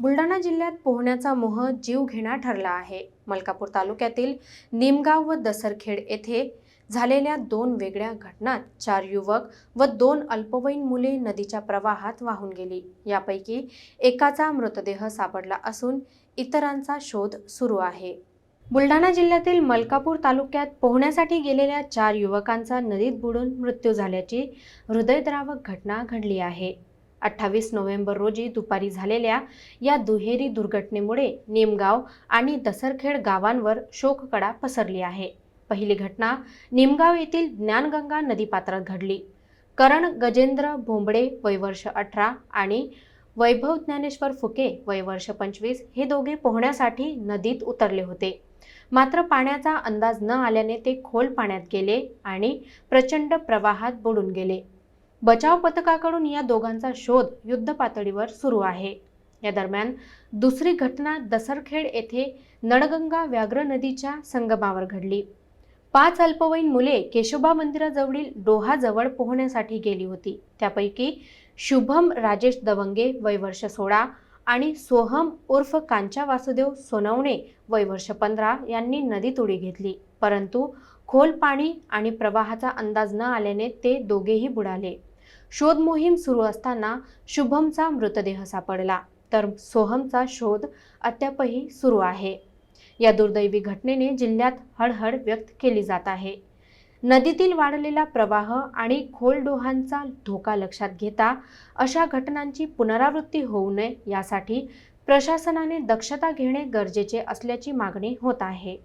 बुलढाणा जिल्ह्यात पोहण्याचा मोह जीवघेणा ठरला आहे. मलकापूर तालुक्यातील निमगाव व दसरखेड येथे झालेल्या दोन वेगळ्या घटनात चार युवक व दोन अल्पवयीन मुले नदीच्या प्रवाहात वाहून गेली. यापैकी एकाचा मृतदेह सापडला असून इतरांचा शोध सुरू आहे. बुलढाणा जिल्ह्यातील मलकापूर तालुक्यात पोहण्यासाठी गेलेल्या चार युवकांचा नदीत बुडून मृत्यू झाल्याची हृदयद्रावक घटना घडली आहे. अठ्ठावीस नोव्हेंबर रोजी दुपारी झालेल्या या दुहेरी दुर्घटनेमुळे निमगाव आणि दसरखेड गावांवर शोककडा पसरली आहे. पहिली घटना निमगाव येथील ज्ञानगंगा नदीपात्रात घडली. करण गजेंद्र भोंबडे वयवर्ष अठरा आणि वैभव ज्ञानेश्वर फुके वयवर्ष पंचवीस हे दोघे पोहण्यासाठी नदीत उतरले होते. मात्र पाण्याचा अंदाज न आल्याने ते खोल पाण्यात गेले आणि प्रचंड प्रवाहात बुडून गेले. बचाव पथकाकडून या दोघांचा शोध युद्ध पातळीवर सुरू आहे. या दरम्यान दुसरी घटना दसरखेड येथे नळगंगा व्याघ्र नदीच्या संगमावर घडली. पाच अल्पवयीन मुले केशोबा मंदिराजवळील डोहाजवळ पोहण्यासाठी गेली होती. त्यापैकी शुभम राजेश दवंगे वयवर्ष सोळा आणि सोहम उर्फ कांचा वासुदेव सोनवणे वयवर्ष पंधरा यांनी नदीत उडी घेतली. परंतु खोल पाणी आणि प्रवाहाचा अंदाज न आल्याने ते दोघेही बुडाले. शोध मोहीम सुरू असताना शुभमचा मृतदेह सापडला तर सोहमचा शोध अद्यापही सुरू आहे. या दुर्दैवी घटनेने जिल्ह्यात हळहळ व्यक्त केली जात आहे. नदीतील वाढलेला प्रवाह आणि खोल डोहांचा धोका लक्षात घेता अशा घटनांची पुनरावृत्ती होऊ नये यासाठी प्रशासनाने दक्षता घेणे गरजेचे असल्याची मागणी होत आहे.